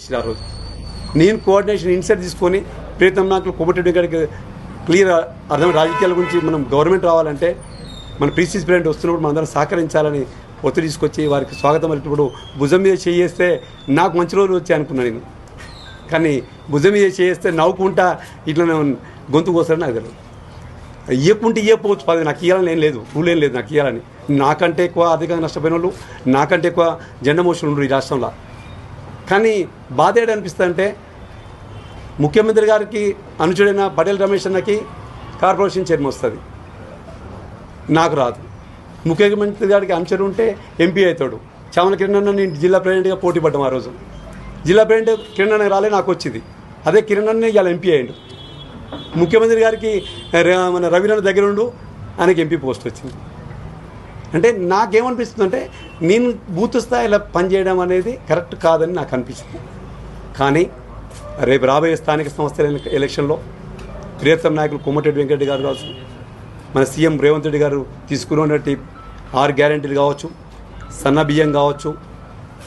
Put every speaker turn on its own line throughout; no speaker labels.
ఇచ్చిన ఆ రోజు నేను కోఆర్డినేషన్ ఇన్సైట్ తీసుకొని ప్రీతం నాకు కోమటిరెడ్డి గారికి క్లియర్ అర్థం రాజకీయాల గురించి మనం గవర్నమెంట్ రావాలంటే మన ప్రీసీస్ ప్రెసిడెంట్ వస్తున్నప్పుడు మనందరం సహకరించాలని ఒత్తిడి తీసుకొచ్చి వారికి స్వాగతం పలికినప్పుడు భుజం మీద చేయేస్తే నాకు మంచి రోజులు వచ్చాయి అనుకున్నాను నేను. కానీ భుజం మీద చేస్తే నవ్వుకుంటా ఇట్లా గొంతు కోసారని నాకు తెలియదు ఇవ్వకుంటే ఇవ్వకపోవచ్చు పది నాకు ఇవ్వాలని ఏం లేదు రూల్ ఏం లేదు నాకు ఇవ్వాలని నాకంటే ఎక్కువ ఆర్థికంగా నష్టపోయిన వాళ్ళు నాకంటే ఎక్కువ జెండా మోషన్ ఉండరు ఈ రాష్ట్రంలో. కానీ బాధ ఏడు అనిపిస్తుంది అంటే ముఖ్యమంత్రి గారికి అనుచుడైన పటేల్ రమేష్ అన్నకి కార్పొరేషన్ చైర్మన్ వస్తుంది. నాకు రాదు. ముఖ్యమంత్రి గారికి అనుచరు ఉంటే ఎంపీ అవుతాడు. చామల కిరణ్ నేను జిల్లా ప్రెసిడెంట్గా పోటీ పడ్డాం ఆ రోజు. జిల్లా ప్రెసిడెంట్ కిరణ్ రాలే నాకు వచ్చింది. అదే కిరణ్ అన్న ఇవాళ ఎంపీ అయ్యాడు. ముఖ్యమంత్రి గారికి మన రవీనాథ్ దగ్గర ఉండు ఆయనకి ఎంపీ పోస్ట్ వచ్చింది. అంటే నాకేమనిపిస్తుంది అంటే నేను బూత్ స్థాయిలో పనిచేయడం అనేది కరెక్ట్ కాదని నాకు అనిపిస్తుంది. కానీ రేపు రాబోయే స్థానిక సంస్థల ఎలక్షన్లో ప్రియతమ నాయకులు కొమ్మటిరెడ్డి వెంకటరెడ్డి గారు కావచ్చు మన సీఎం రేవంత్ రెడ్డి గారు తీసుకున్నటువంటి ఆరు గ్యారంటీలు కావచ్చు సన్న బియ్యం కావచ్చు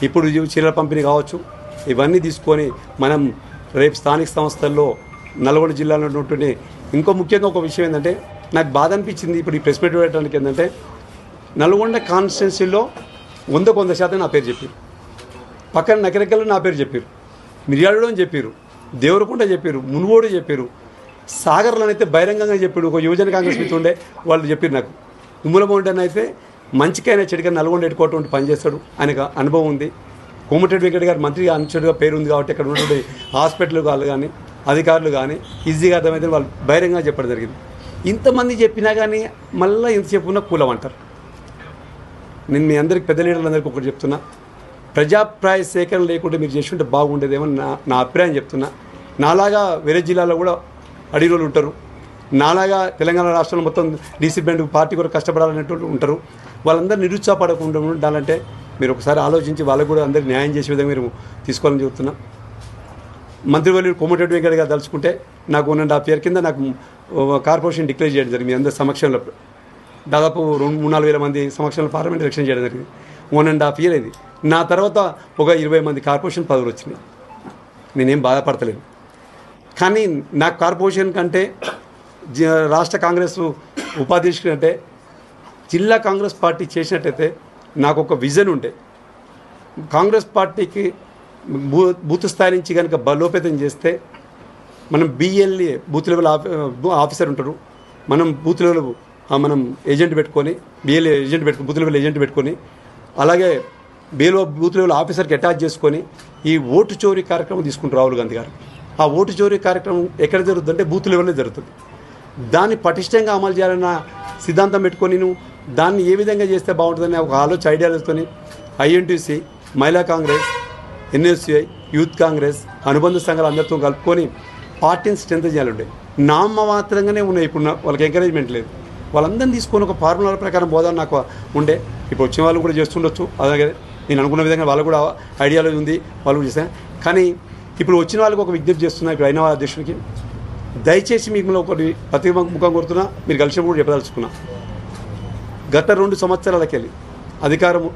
ఇప్పుడు చీరల పంపిణీ కావచ్చు ఇవన్నీ తీసుకొని మనం రేపు స్థానిక సంస్థల్లో నల్గొండ జిల్లాలో ఉన్నటువంటి ఇంకో ముఖ్యంగా ఒక విషయం ఏంటంటే నాకు బాధ అనిపించింది ఇప్పుడు ఈ ప్రెస్ మీట్ పెట్టడానికి ఏంటంటే నల్గొండ కాన్స్టిట్యున్సీలో వందకు వంద శాతం నా పేరు చెప్పారు. పక్కన నకరెక్కలు నా పేరు చెప్పారు. మిర్యాడలో అని చెప్పారు. దేవరకుంట చెప్పారు. మునుగోడు చెప్పారు. సాగర్లో అయితే బహిరంగంగా చెప్పాడు. ఒక యువజన కాంగ్రెస్ మీద ఉండే వాళ్ళు చెప్పారు నాకు. ఉమ్మలమౌంటన్ అయితే మంచికైనా చెడుకైనా నల్గొండ ఎట్టుకోవటం ఉంటే పనిచేస్తాడు. ఆయనకు అనుభవం ఉంది. కోమటిరెడ్డి వెంకట గారు మంత్రిగా అనుచరుగా పేరు ఉంది కాబట్టి ఇక్కడ ఉన్నటువంటి హాస్పిటల్ వాళ్ళు కానీ అధికారులు కానీ ఈజీగా అర్థమైతే వాళ్ళు బహిరంగంగా చెప్పడం జరిగింది. ఇంతమంది చెప్పినా కానీ మళ్ళీ ఇంతసేపు ఉన్న కూలం అంటారు. నేను మీ అందరికి పెద్ద లీడర్లందరికీ ఒకటి చెప్తున్నా. ప్రజాప్రాయ సేకరణ లేకుండా మీరు చేస్తుంటే బాగుండేదేమో నా నా అభిప్రాయం చెప్తున్నా. నాలాగా వేరే జిల్లాలో కూడా అడిగిరోలు ఉంటారు. నాలాగా తెలంగాణ రాష్ట్రంలో మొత్తం డీసీ బ్యాండ్ పార్టీ కూడా కష్టపడాలనేటువంటి ఉంటారు. వాళ్ళందరూ నిరుత్సాహపడకుండా ఉండాలంటే మీరు ఒకసారి ఆలోచించి వాళ్ళకు కూడా అందరికీ న్యాయం చేసే విధంగా మీరు తీసుకోవాలని చెబుతున్నా. మంత్రివర్యులు కోమటిరెడ్డి వెంకట గారు తలుచుకుంటే నాకు వన్ అండ్ హాఫ్ ఇయర్ కింద నాకు కార్పొరేషన్ డిక్లేర్ చేయడం జరిగింది మీ అందరి సమక్షంలో. దాదాపు రెండు మూడు నాలుగు వేల మంది సమక్షంలో పార్లమెంట్ ఎలక్షన్ చేయడం జరిగింది. వన్ అండ్ హాఫ్ ఇయర్ అయింది. నా తర్వాత ఒక ఇరవై మంది కార్పొరేషన్ పదవులు వచ్చినాయి. నేనేం బాధపడతలేను. కానీ నాకు కార్పొరేషన్ కంటే రాష్ట్ర కాంగ్రెస్ ఉపాధ్యక్షుడు అంటే జిల్లా కాంగ్రెస్ పార్టీ చేసినట్టయితే నాకు ఒక విజన్ ఉండే. కాంగ్రెస్ పార్టీకి బూ బూత్ స్థాయి నుంచి కనుక బలోపేతం చేస్తే మనం బిఎల్ఏ బూత్ లెవెల్ ఆఫీసర్ ఉంటారు. మనం బూత్ లెవెల్ మనం ఏజెంట్ పెట్టుకొని బిఎల్ ఏజెంట్ పెట్టుకుని బూత్ లెవెల్ ఏజెంట్ పెట్టుకొని అలాగే బీలో బూత్ లెవెల్ ఆఫీసర్కి అటాచ్ చేసుకొని ఈ ఓటు చోరీ కార్యక్రమం తీసుకుంటారు రాహుల్ గాంధీ గారు. ఆ ఓటు చోరీ కార్యక్రమం ఎక్కడ జరుగుతుందంటే బూత్ లెవెల్లో జరుగుతుంది. దాన్ని పటిష్టంగా అమలు చేయాలన్న సిద్ధాంతం పెట్టుకొని దాన్ని ఏ విధంగా చేస్తే బాగుంటుందని ఒక ఆలోచన ఐడియాలతోని ఐఎన్టీసీ మహిళా కాంగ్రెస్ ఎన్ఎస్యుఐ యూత్ కాంగ్రెస్ అనుబంధ సంఘాలు అందరితో కలుపుకొని పార్టీని స్ట్రెంత్ చేయాలండి. నామ మాత్రంగానే ఉన్నాయి. ఇప్పుడు వాళ్ళకి ఎంకరేజ్మెంట్ లేదు. వాళ్ళందరినీ తీసుకొని ఒక ఫార్ములా ప్రకారం పోదాం నాకు ఉండే. ఇప్పుడు వచ్చిన వాళ్ళు కూడా చేస్తుండొచ్చు. అలాగే నేను అనుకున్న విధంగా వాళ్ళు కూడా ఐడియాలజీ ఉంది. వాళ్ళు కూడా చేశాను కానీ ఇప్పుడు వచ్చిన వాళ్ళకి ఒక విజ్ఞప్తి చేస్తున్నా ఇప్పుడు అయిన వాళ్ళ అధ్యక్షుడికి దయచేసి మీకు ఒకటి ప్రతి ముఖం కొడుతున్నా మీరు కలిసినప్పుడు కూడా చెప్పదలుచుకున్నా. గత రెండు సంవత్సరాలకెళ్ళి అధికారము